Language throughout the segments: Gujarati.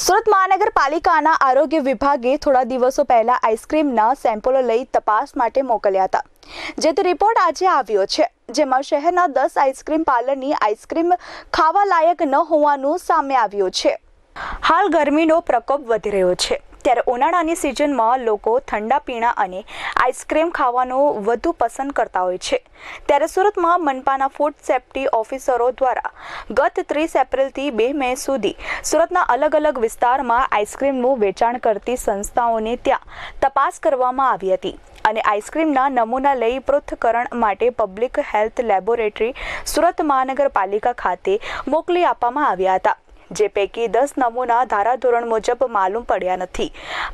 સુરત મહાનગરપાલિકાના આરોગ્ય વિભાગે થોડા દિવસો પહેલા આઈસ્ક્રીમના સેમ્પલો લઈ તપાસ માટે મોકલ્યા હતા. જેથી રિપોર્ટ આજે આવ્યો છે, જેમાં શહેરના દસ આઈસ્ક્રીમ પાર્લરની આઈસ્ક્રીમ ખાવા લાયક ન હોવાનું સામે આવ્યું છે. હાલ ગરમીનો પ્રકોપ વધી રહ્યો છે. ત્યારે ઉનાળાની સિઝનમાં લોકો ઠંડા પીણા અને આઈસ્ક્રીમ ખાવાનું વધુ પસંદ કરતા હોય છે. ત્યારે સુરતમાં મનપાના ફૂડ સેફ્ટી ઓફિસરો દ્વારા ગત ત્રીસ એપ્રિલથી બે મે સુધી સુરતના અલગ અલગ વિસ્તારમાં આઈસ્ક્રીમનું વેચાણ કરતી સંસ્થાઓને ત્યાં તપાસ કરવામાં આવી હતી અને આઈસ્ક્રીમના નમૂના લઈ પૃથ્થકરણ માટે પબ્લિક હેલ્થ લેબોરેટરી સુરત મહાનગરપાલિકા ખાતે મોકલી આપવામાં આવ્યા હતા. જે પૈકી દસ નમૂના ધારાધોરણ મુજબ માલુમ પડ્યા નથી.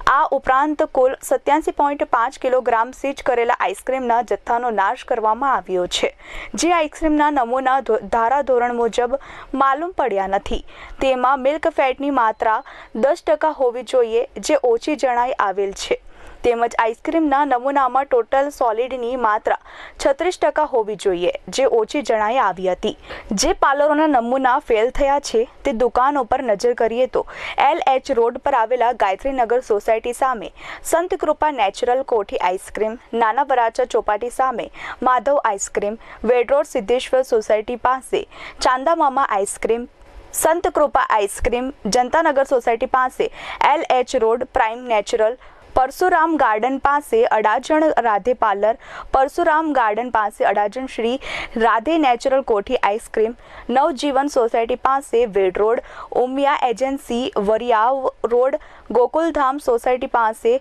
આ ઉપરાંત કુલ સત્યાસી પોઈન્ટ પાંચ કિલોગ્રામ સીજ કરેલા આઈસ્ક્રીમના જથ્થાનો નાશ કરવામાં આવ્યો છે, જે આઈસ્ક્રીમના નમૂના ધારાધોરણ મુજબ માલુમ પડ્યા નથી. તેમાં મિલ્ક ફેટની માત્રા દસ ટકા હોવી જોઈએ, જે ઓછી જણાઈ આવેલ છે. તેમજ આઈસ્ક્રીમના નમૂનામાં ટોટલ સોલિડની માત્રા છત્રીસ ટકા હોવી જોઈએ, જે ઓછી જણાઈ આવી હતી. જે પાર્લરોના નમૂના ફેલ થયા છે, તે દુકાનો પર નજર કરીએ તો એલ એચ રોડ પર આવેલા ગાયત્રીનગર સોસાયટી સામે સંત કૃપા નેચરલ કોઠી આઈસ્ક્રીમ, નાના બરાચા ચોપાટી સામે Madhav ice cream Ved road Siddheshwar society પાસે Chandamama ice cream Sant Krupa ice cream, Janatanagar society પાસે L H road prime natural Parshuram garden પાસે અડાજણ રાધે પાર્લર, પરશુરામ ગાર્ડન પાસે Adajan Shri Radhe natural Kothi ice cream, Navjivan society પાસે Ved road, Umiya agency, Variyav road, Gokuldham society પાસે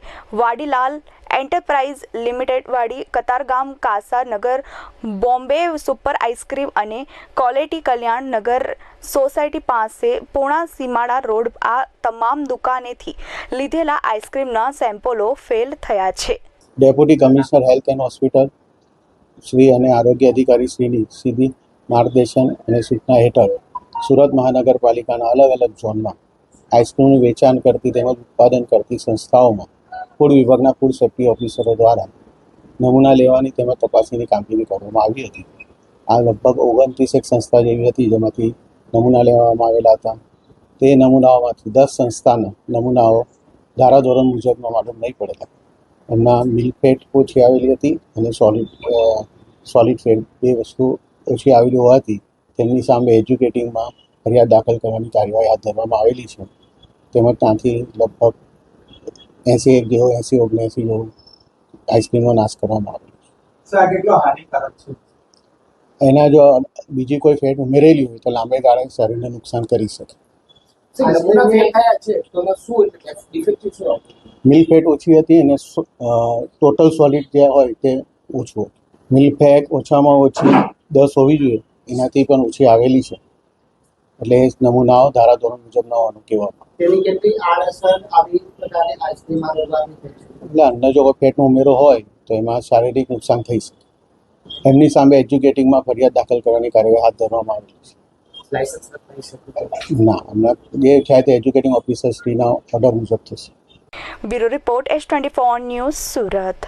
Vadilal enterprise લિમિટેડવાળી Katargam Kasa Nagar, Bombay super ice cream અને ક્વોલિટી કલ્યાણ નગર સોસાયટી પાસે પૂણા સીમાડા રોડ આ તમામ દુકાનેથી લીધેલા આઈસ્ક્રીમના સેમ્પલો ફેલ થયા છે. Deputy commissioner health and hospital Shri અને આરોગ્ય અધિકારી શ્રીની સીધી માર્ગદર્શન અને સૂચના હેઠળ સુરત મહાનગરપાલિકાના અલગ અલગ ઝોનમાં આઈસ્ક્રીમનું વેચાણ કરતી તેમજ ઉત્પાદન કરતી સંસ્થાઓમાં ફૂડ વિભાગના ફૂડ સેફ્ટી ઓફિસરો દ્વારા નમૂના લેવાની તેમજ તપાસણીની કામગીરી કરવામાં આવી હતી. આ લગભગ ઓગણત્રીસ એક સંસ્થા જેવી હતી જેમાંથી નમૂના લેવામાં આવેલા હતા. તે નમૂનાઓમાંથી દસ સંસ્થાના નમૂનાઓ ધારાધોરણ મુજબમાં માલુમ નહીં પડેલા. એમના મિલ્ક ફેટ ઓછી આવેલી હતી અને સોલિડ સોલિડ ફેટ બે વસ્તુ ઓછી આવેલી હોવાથી તેમની સામે એજ્યુકેટિંગમાં ફરિયાદ દાખલ કરવાની કાર્યવાહી હાથ ધરવામાં આવેલી છે. તેમજ ત્યાંથી લગભગ એંસી એક જેવો એંસી ઓગણએંસી જેવો આઈસ્ક્રીમનો નાશ કરવામાં આવેલો સર આ કેટલો હાનિકારક છે? એના જો બીજી કોઈ ફેટ ઉમેરેલી હોય તો લાંબે ગાળે શરીરને નુકસાન કરી શકે? મિલ્ક ફેટ ઓછી હતી અને ટોટલ સોલિડ જે હોય તે ઓછું હતું. મિલ્ક ફેટ ઓછામાં ઓછી દસ હોવી જોઈએ એનાથી પણ ઓછી આવેલી છે. એટલે નમૂનાઓ ધારાધોરણ મુજબ ન હોવાનું કહેવામાં તેની કેટલી આડઅસર આવી એટલે અંદર જો કોઈ ફેટનો ઉમેરો હોય તો એમાં શારીરિક નુકસાન થઈ શકે. એમની સામે એજ્યુકેટિંગમાં ફરિયાદ દાખલ કરવાની કાર્યવાહી હાથ ધરવામાં આવેલી છે. લાયસન્સ થઈ શકે. ના હમણાં જે થાય તે એજ્યુકેટિંગ ઓફિસર શ્રીના ઓર્ડર મુજબ થશે. Bureau report S twenty four news Surat.